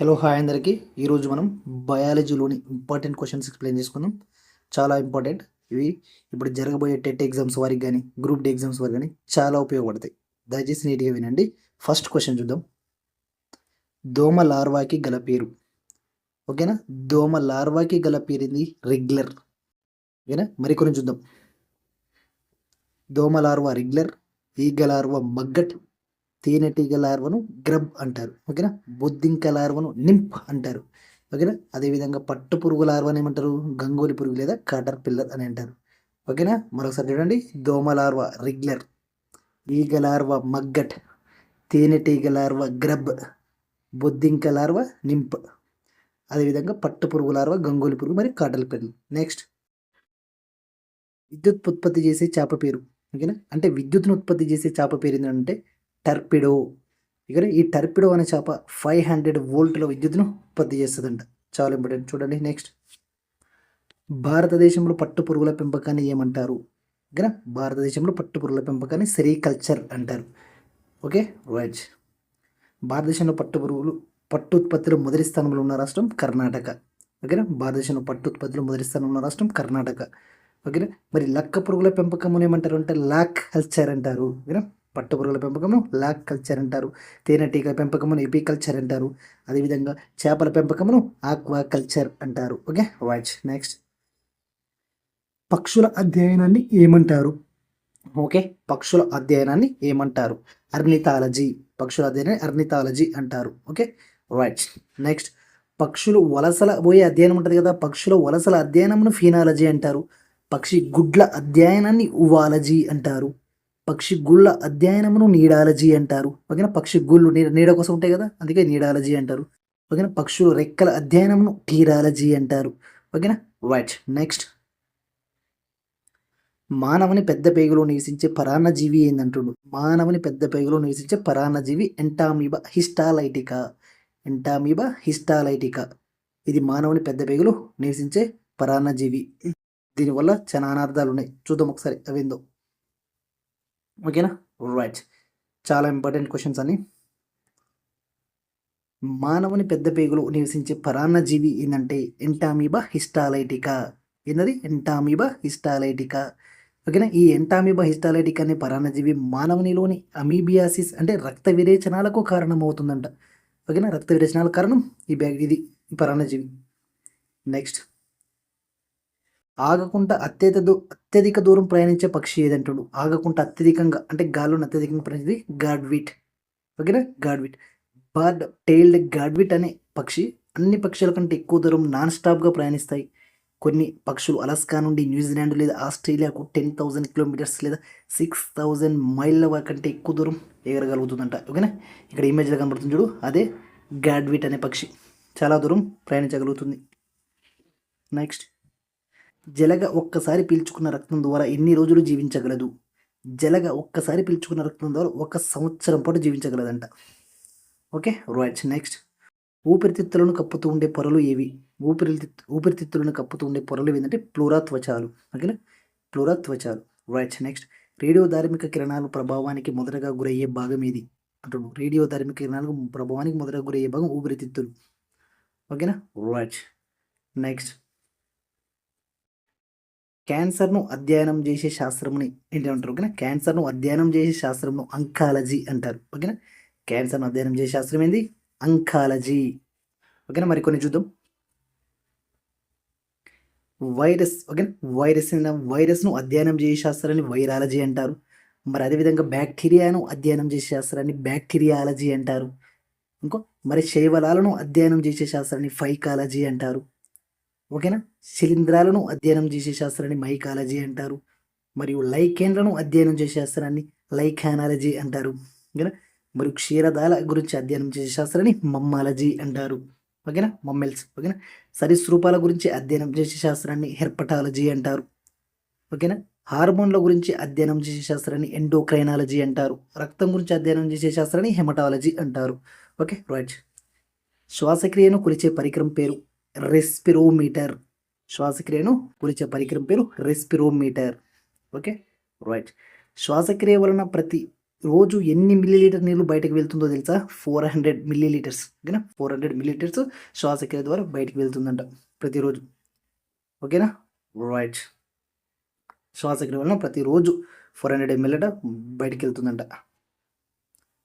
Hello hi అందరికీ. ఈరోజు మనం బయాలజీలోని ఇంపార్టెంట్ క్వశ్చన్స్ ఎక్స్ప్లెయిన్ చేసుకుందాం. చాలా ఇంపార్టెంట్ ఇవి ఇప్పుడు జరగబోయే టెట్ ఎగ్జామ్స్ వారికి కానీ గ్రూప్ డి ఎగ్జామ్స్ వారికి కానీ చాలా ఉపయోగపడతాయి. దయచేసి నీట్గా వినండి. ఫస్ట్ క్వశ్చన్ చూద్దాం. దోమ లార్వాకి గల పేరు. ఓకేనా దోమ లార్వాకి గల పేరింది రెగ్యులర్ ఓకేనా మరికొన్ని చూద్దాం. దోమ లార్వా రెగ్యులర్ ఈగ లార్వా మగ్గట్ తేనెటీగ లార్వను గ్రబ్ అంటారు ఓకేనా? బొద్దింక లార్వను నింప్ అంటారు ఓకేనా? అదేవిధంగా పట్టు పురుగు లార్వని ఏమంటారు? గంగోలి పురుగు లేదా కాటర్ పిల్లర్ అని అంటారు ఓకేనా? మరొకసారి చూడండి. దోమ లార్వ రెగ్యులర్ ఈగ లార్వ మగ్గట్ తేనెటీగ లార్వ గ్రబ్ బొద్దింక లార్వ నింప్. అదేవిధంగా పట్టు పురుగు లార్వ గంగోలి పురుగు మరి కాటల్ పిల్లలు నెక్స్ట్ విద్యుత్ ఉత్పత్తి చేసే చేప పేరు ఓకేనా? అంటే విద్యుత్ను ఉత్పత్తి చేసే చేప పేరు ఏంటంటే టర్పిడో. ఇక్కడ ఈ టర్పిడో అనే చేప ఫైవ్ హండ్రెడ్ వోల్ట్ల విద్యుత్తును ఉత్పత్తి చేస్తుందంట. చాలా ఇంపార్టెంట్. చూడండి నెక్స్ట్. భారతదేశంలో పట్టు పురుగుల పెంపకాన్ని ఏమంటారు? ఓకేనా భారతదేశంలో పట్టు పురుగుల పెంపకాన్ని సెరికల్చర్ అంటారు. ఓకే? రైట్. భారతదేశంలో పట్టు పురుగులు పట్టు ఉత్పత్తిలో మొదటి స్థానంలో ఉన్న రాష్ట్రం కర్ణాటక. ఓకేనా? భారతదేశంలో పట్టు ఉత్పత్తిలో మొదటి స్థానంలో ఉన్న రాష్ట్రం కర్ణాటక. ఓకేనా? మరి లక్క పురుగుల పెంపకం ఏమంటారు అంటే లాక్ కల్చర్ అంటారు. ఓకేనా? పట్టు పురుగుల పెంపకమును లాక్ కల్చర్ అంటారు. తేనెటీగల పెంపకమును ఎపీ కల్చర్ అంటారు. అదేవిధంగా చేపల పెంపకమును ఆక్వా కల్చర్ అంటారు. Okay watch next. పక్షుల అధ్యయనాన్ని ఏమంటారు? ఓకే పక్షుల అధ్యయనాన్ని ఏమంటారు? అర్నితాలజీ పక్షుల అధ్యయనాన్ని అర్నితాలజీ అంటారు. Okay right next. పక్షులు వలసల పోయే అధ్యయనం ఉంటుంది కదా పక్షుల వలసల అధ్యయనమును ఫీనాలజీ అంటారు. పక్షి గుడ్ల అధ్యయనాన్ని ఉవాలజీ అంటారు. పక్షి గుళ్ళ అధ్యయనమును నీడాలజీ అంటారు. ఓకేనా? పక్షి గుళ్ళు నీడ నీడ కోసం ఉంటాయి కదా? అందుకే నీడాలజీ అంటారు. ఓకేనా? పక్షులు రెక్కల అధ్యయనమును టీరాలజీ అంటారు. ఓకేనా? రైట్. నెక్స్ట్. మానవుని పెద్ద పేగులో నివసించే పరాన్నజీవి ఏందంటుడు? మానవుని పెద్ద పేగులో నివసించే పరాన్నజీవి ఎంటామీబా హిస్టాలైటికా. ఎంటామీబా హిస్టాలైటికా. ఇది మానవుని పెద్ద పేగులో నివసించే పరాన్నజీవి. దీనివల్ల చాలా అనార్థాలు ఉన్నాయి చూద్దాం ఒకసారి అవేందో. ఓకేనా? రైట్ చాలా ఇంపార్టెంట్ క్వశ్చన్స్ అని మానవుని పెద్ద పేగులు నివసించే పరాన్నజీవి ఏంటంటే ఎంటామీబా హిస్టాలైటికా ఏంటది ఎంటామీబా హిస్టాలైటికా ఓకేనా? ఈ ఎంటామీబా హిస్టాలైటికా అనే పరాన్నజీవి మానవునిలోని అమీబియాసిస్ అంటే రక్త విరేచనాలకు కారణమవుతుందంట. ఓకేనా? రక్త విరేచనాల కారణం ఈ బ్యాగ్ ఇది ఈ పరాన్నజీవి. నెక్స్ట్ ఆగకుండా అత్యధిక దూ అత్యధిక దూరం ప్రయాణించే పక్షి ఏదంటాడు? ఆగకుండా అత్యధికంగా అంటే గాల్లో అత్యధికంగా ప్రయాణించేది గాడ్విట్. ఓకేనా? గాడ్విట్. బర్డ్ టెయిల్డ్ గాడ్విట్ అనే పక్షి అన్ని పక్షుల కంటే ఎక్కువ దూరం నాన్ స్టాప్గా ప్రయాణిస్తాయి. కొన్ని పక్షులు అలస్కా నుండి న్యూజిలాండ్ లేదా ఆస్ట్రేలియాకు టెన్ థౌజండ్ కిలోమీటర్స్ లేదా సిక్స్ థౌజండ్ మైళ్ళ కంటే ఎక్కువ దూరం ఎగరగలుగుతుందంట. ఓకేనా? ఇక్కడ ఇమేజ్లో కనబడుతుంది చూడు. అదే గాడ్విట్ అనే పక్షి. చాలా దూరం ప్రయాణించగలుగుతుంది. నెక్స్ట్. జలగ ఒక్కసారి పీల్చుకున్న రక్తం ద్వారా ఎన్ని రోజులు జీవించగలదు? జలగ ఒక్కసారి పీల్చుకున్న రక్తం ద్వారా ఒక సంవత్సరం పాటు జీవించగలదంట. Okay right next. ఊపిరితిత్తులను కప్పుతూ ఉండే పొరలు ఏవి? ఊపిరితిత్తు ఊపిరితిత్తులను కప్పుతూ ఉండే పొరలు ఏంటంటే ప్లూరా త్వచాలు. ఓకేనా? ప్లూరా త్వచాలు. Right next. రేడియో ధార్మిక కిరణాల ప్రభావానికి మొదటగా గురయ్యే భాగం ఏది? అంటున్నాడు. రేడియో ధార్మిక కిరణాలకు ప్రభావానికి మొదటగా గురయ్యే భాగం ఊపిరితిత్తులు. ఓకేనా? Right next. క్యాన్సర్ను అధ్యయనం చేసే శాస్త్రముని ఏంటంటారు ఓకేనా? క్యాన్సర్ను అధ్యయనం చేసే శాస్త్రంను అంకాలజీ అంటారు ఓకేనా? క్యాన్సర్ను అధ్యయనం చేసే శాస్త్రం ఏంది? అంకాలజీ. ఓకేనా? మరి కొన్ని చూద్దాం. వైరస్ ఓకేనా? వైరస్ వైరస్ను అధ్యయనం చేసే శాస్త్రాన్ని వైరాలజీ అంటారు. మరి అదేవిధంగా బ్యాక్టీరియాను అధ్యయనం చేసే శాస్త్రాన్ని బ్యాక్టీరియాలజీ అంటారు. ఇంకో మరి శైవలాలను అధ్యయనం చేసే శాస్త్రాన్ని ఫైకాలజీ అంటారు. ఓకేనా? శిలీంధ్రాలను అధ్యయనం చేసే శాస్త్రాన్ని మైకాలజీ అంటారు. మరియు లైకేండ్లను అధ్యయనం చేసే శాస్త్రాన్ని లైకానాలజీ అంటారు. ఓకేనా? మరియు క్షీరదాల గురించి అధ్యయనం చేసే శాస్త్రాన్ని మమ్మాలజీ అంటారు. ఓకేనా? మమ్మెల్స్. ఓకేనా? సరీసృపాల గురించి అధ్యయనం చేసే శాస్త్రాన్ని హెర్పటాలజీ అంటారు. ఓకేనా? హార్మోన్ల గురించి అధ్యయనం చేసే శాస్త్రాన్ని ఎండోక్రైనాలజీ అంటారు. రక్తం గురించి అధ్యయనం చేసే శాస్త్రాన్ని హెమటాలజీ అంటారు. ఓకే? రైట్. శ్వాసక్రియను కొలిచే పరికరం పేరు రెస్పిరోమీటర్. శ్వాసక్రియను కొలిచే పరికరం పేరు రెస్పిరోమీటర్. ఓకే? రైట్. శ్వాసక్రియ వలన ప్రతి రోజు ఎన్ని మిల్లీ లీటర్ నీళ్ళు బయటకు వెళ్తుందో తెలుసా? ఫోర్ హండ్రెడ్ మిల్లీ లీటర్స్ ఓకేనా? ఫోర్ హండ్రెడ్ మిల్లీలీటర్స్ శ్వాసక్రియ ద్వారా బయటకు వెళ్తుందంట ప్రతిరోజు. ఓకేనా? రైట్. శ్వాసక్రియ వలన ప్రతిరోజు ఫోర్ హండ్రెడ్ ఎంఎల్ బయటికి వెళ్తుందంట.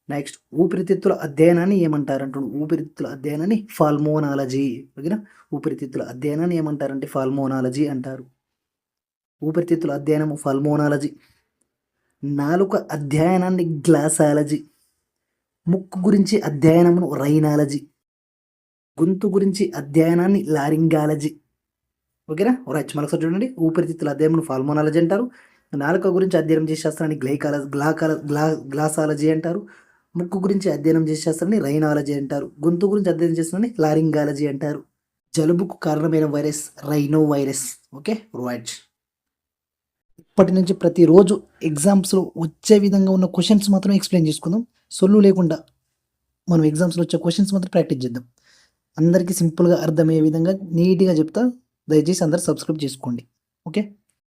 నెక్స్ట్ ఊపిరితిత్తుల అధ్యయనాన్ని ఏమంటారంటు ఊపిరితిత్తుల అధ్యయనాన్ని ఫాల్మోనాలజీ. ఓకేనా? ఊపిరితిత్తుల అధ్యయనాన్ని ఏమంటారంటే ఫాల్మోనాలజీ అంటారు. ఊపిరితిత్తుల అధ్యయనము ఫాల్మోనాలజీ. నాలుక అధ్యయనాన్ని గ్లాసాలజీ. ముక్కు గురించి అధ్యయనమును రైనాలజీ. గొంతు గురించి అధ్యయనాన్ని లారింగాలజీ. ఓకేనా? రైట్ మరొకసారి చూడండి. ఊపిరితిత్తుల అధ్యయనం ఫాల్మోనాలజీ అంటారు. నాలుక గురించి అధ్యయనం చేసే శాస్త్రాన్ని గ్లైకాల గ్లాకాల గ్లా గ్లాసాలజీ అంటారు. ముక్కు గురించి అధ్యయనం చేసే రైనాలజీ అంటారు. గొంతు గురించి అధ్యయనం చేస్తారని లారింగాలజీ అంటారు. జలుబుకు కారణమైన virus rhino virus okay? Right. ఇప్పటి నుంచి ప్రతిరోజు ఎగ్జామ్స్లో వచ్చే విధంగా ఉన్న క్వశ్చన్స్ మాత్రం ఎక్స్ప్లెయిన్ చేసుకుందాం. సొల్లు లేకుండా మనం ఎగ్జామ్స్లో వచ్చే క్వశ్చన్స్ మాత్రం ప్రాక్టీస్ చేద్దాం. అందరికీ సింపుల్గా అర్థమయ్యే విధంగా నీట్గా చెప్తా. దయచేసి అందరు సబ్స్క్రైబ్ చేసుకోండి. ఓకే?